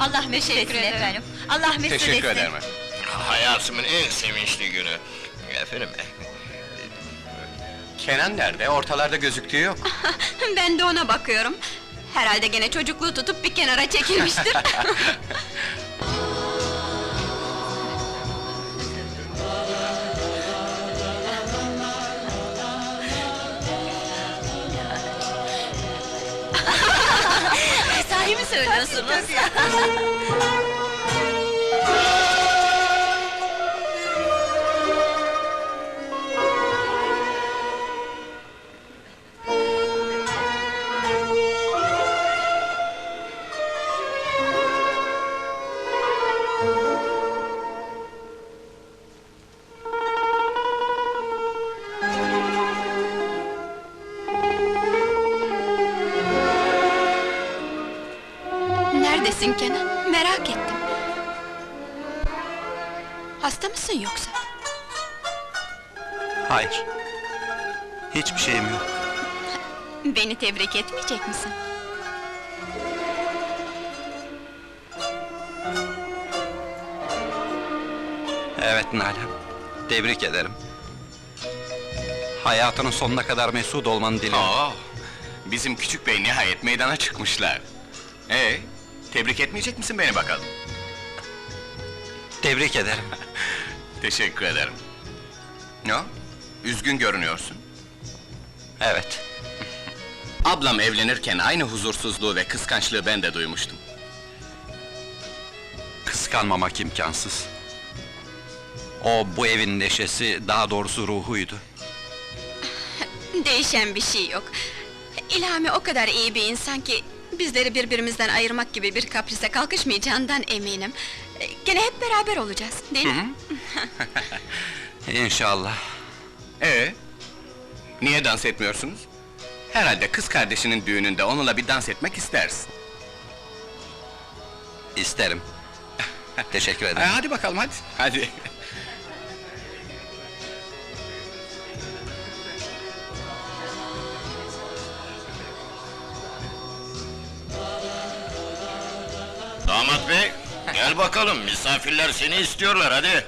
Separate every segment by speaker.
Speaker 1: Allah mesut etsin efendim. Allah mesut etsin.
Speaker 2: Teşekkür ederim.
Speaker 3: Hayatımın en sevinçli günü. Efendim,
Speaker 2: Kenan nerede? Ortalarda gözüktüğü yok.
Speaker 1: ben de ona bakıyorum. Herhalde gene çocukluğu tutup bir kenara çekilmiştir. Sahi mi söylüyorsunuz? Neredesin Kenan? Merak ettim. Hasta mısın yoksa?
Speaker 4: Hayır. Hiçbir şeyim yok.
Speaker 1: Beni tebrik etmeyecek misin?
Speaker 4: Evet Nalan. Tebrik ederim. Hayatının sonuna kadar mesut olmanı dilerim.
Speaker 2: Oo, bizim küçük bey nihayet meydana çıkmışlar. Ee, tebrik etmeyecek misin beni bakalım?
Speaker 4: Tebrik ederim.
Speaker 2: Teşekkür ederim. Ne o? Üzgün görünüyorsun.
Speaker 4: Evet.
Speaker 2: Ablam evlenirken aynı huzursuzluğu ve kıskançlığı ben de duymuştum.
Speaker 4: Kıskanmamak imkansız. O bu evin neşesi, daha doğrusu ruhuydu.
Speaker 1: Değişen bir şey yok. İlhami o kadar iyi bir insan ki... ...bizleri birbirimizden ayırmak gibi bir kaprise kalkışmayacağından eminim. E, Gene hep beraber olacağız, değil mi?
Speaker 4: İnşallah.
Speaker 2: Ee, niye dans etmiyorsunuz? Herhalde kız kardeşinin düğününde onunla bir dans etmek istersin.
Speaker 4: İsterim. Teşekkür
Speaker 2: Ee,
Speaker 4: ederim.
Speaker 2: hadi bakalım hadi. Hadi.
Speaker 3: Gel bakalım, misafirler seni istiyorlar, hadi.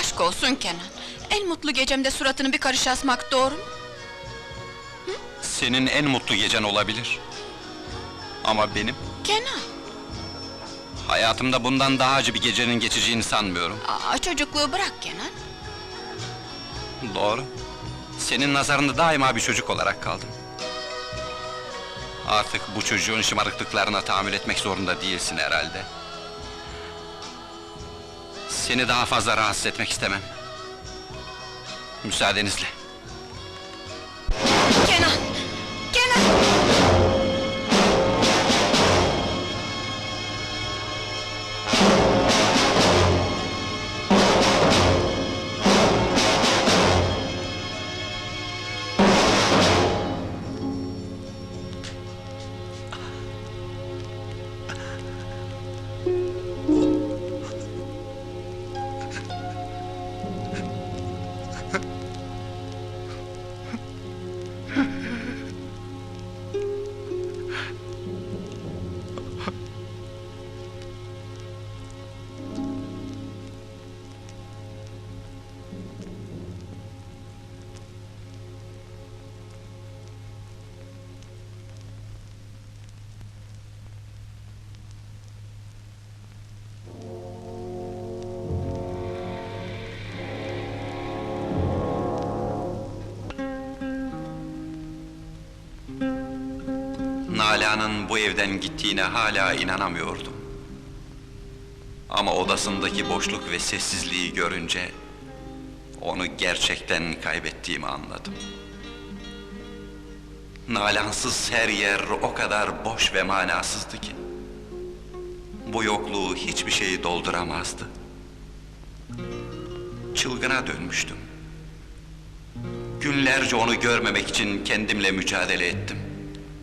Speaker 1: Aşk olsun Kenan. En mutlu gecemde suratını bir karış asmak doğru mu?
Speaker 4: Senin en mutlu gecen olabilir. Ama benim,
Speaker 1: Kenan,
Speaker 4: hayatımda bundan daha acı bir gecenin geçeceğini sanmıyorum.
Speaker 1: aa, çocukluğu bırak Kenan.
Speaker 4: Doğru. Senin nazarında daima bir çocuk olarak kaldım. Artık bu çocuğun şımarıklıklarına tahammül etmek zorunda değilsin herhalde. Seni daha fazla rahatsız etmek istemem. Müsaadenizle. Nalan'ın bu evden gittiğine hala inanamıyordum. Ama odasındaki boşluk ve sessizliği görünce... ...onu gerçekten kaybettiğimi anladım. Nalansız her yer o kadar boş ve manasızdı ki... ...bu yokluğu hiçbir şeyi dolduramazdı. Çılgına dönmüştüm. Günlerce onu görmemek için kendimle mücadele ettim.